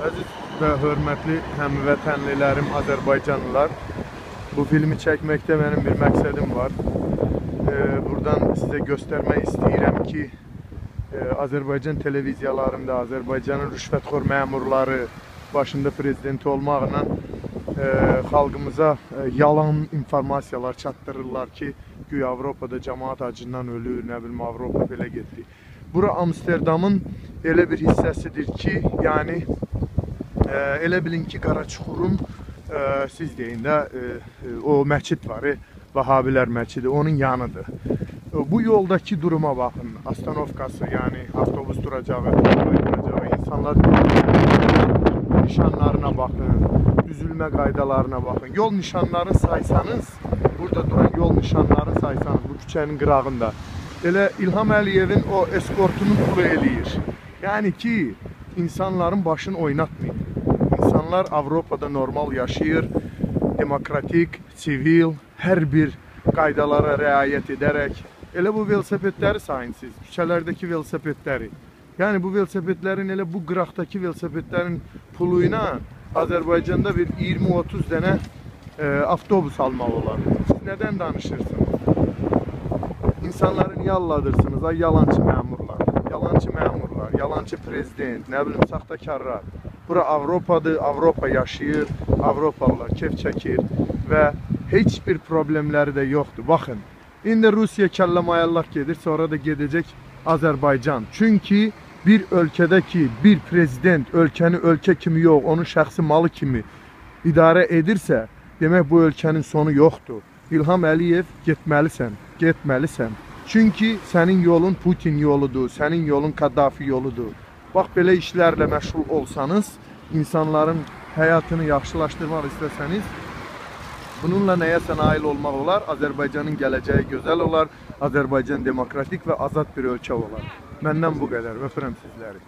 Əziz və hörmətli həmvətənlilərim, Azərbaycanlılar, bu filmi çəkməkdə mənim bir məqsədim var. Buradan sizə göstərmək istəyirəm ki, Azərbaycan televiziyalarında Azərbaycanın rüşvətxor məmurları başında prezidenti olmaqla xalqımıza yalan informasiyalar çatdırırlar ki, güya Avropada cəmaat acından ölür, nə bilim Avropa belə getdi. Bura Amsterdamın elə bir hissəsidir ki, yəni elə bilin ki, Qaraçuxurun siz deyin də o məscid var, e, Vahabilər məscidi, onun yanıdır. Bu yoldakı duruma baxın, astanovkası, yəni avtobus duracağı, duracağı, insanlar nişanlarına baxın, düzülmə qaydalarına baxın. Yol nişanlarını saysanız, burada duran yol nişanlarını saysanız bu küçənin qırağında elə İlham Əliyevin o eskortunun pulu eləyir. Yəni ki, insanların başını oynatmayın. İnsanlar Avropada normal yaşayır, demokratik, sivil, hər bir qaydalara riayət edərək elə bu velosipedləri sayın siz, küçələrdəki velosipedləri. Yəni bu velosipedlərin elə bu qıraqdakı velosipedlərin pulu ilə Azərbaycanda bir 20-30 dənə e, avtobus almaq olar. Siz nədən danışırsınız? İnsanları niyə alladırsınız? Ay yalancı məmurlar, yalancı məmurlar, yalancı prezident, nə bilim saxtakarlar. Bura Avropadır, Avropa yaşayır, Avropalılar kef çəkir və heç bir problemləri də yoxdur. Baxın, indi Rusiya kəlləmayallah gedir, sonra da gedəcək Azərbaycan. Çünki bir ölkədəki bir prezident ölkəni ölkə kimi yox, onun şəxsi malı kimi idarə edirsə, demək bu ölkənin sonu yoxdur. İlham Əliyev getməlisən, getməlisən. Çünki sənin yolun Putin yoludur, sənin yolun Kaddafi yoludur. Bax belə işlərlə məşğul olsanız, insanların həyatını yaxşılaşdırmaq istəsəniz, bununla nəyəsə nail olmaq olar. Azərbaycanın gələcəyi gözəl olar. Azərbaycan demokratik və azad bir ölkə olar. Məndən bu qədər. Öpürəm sizləri.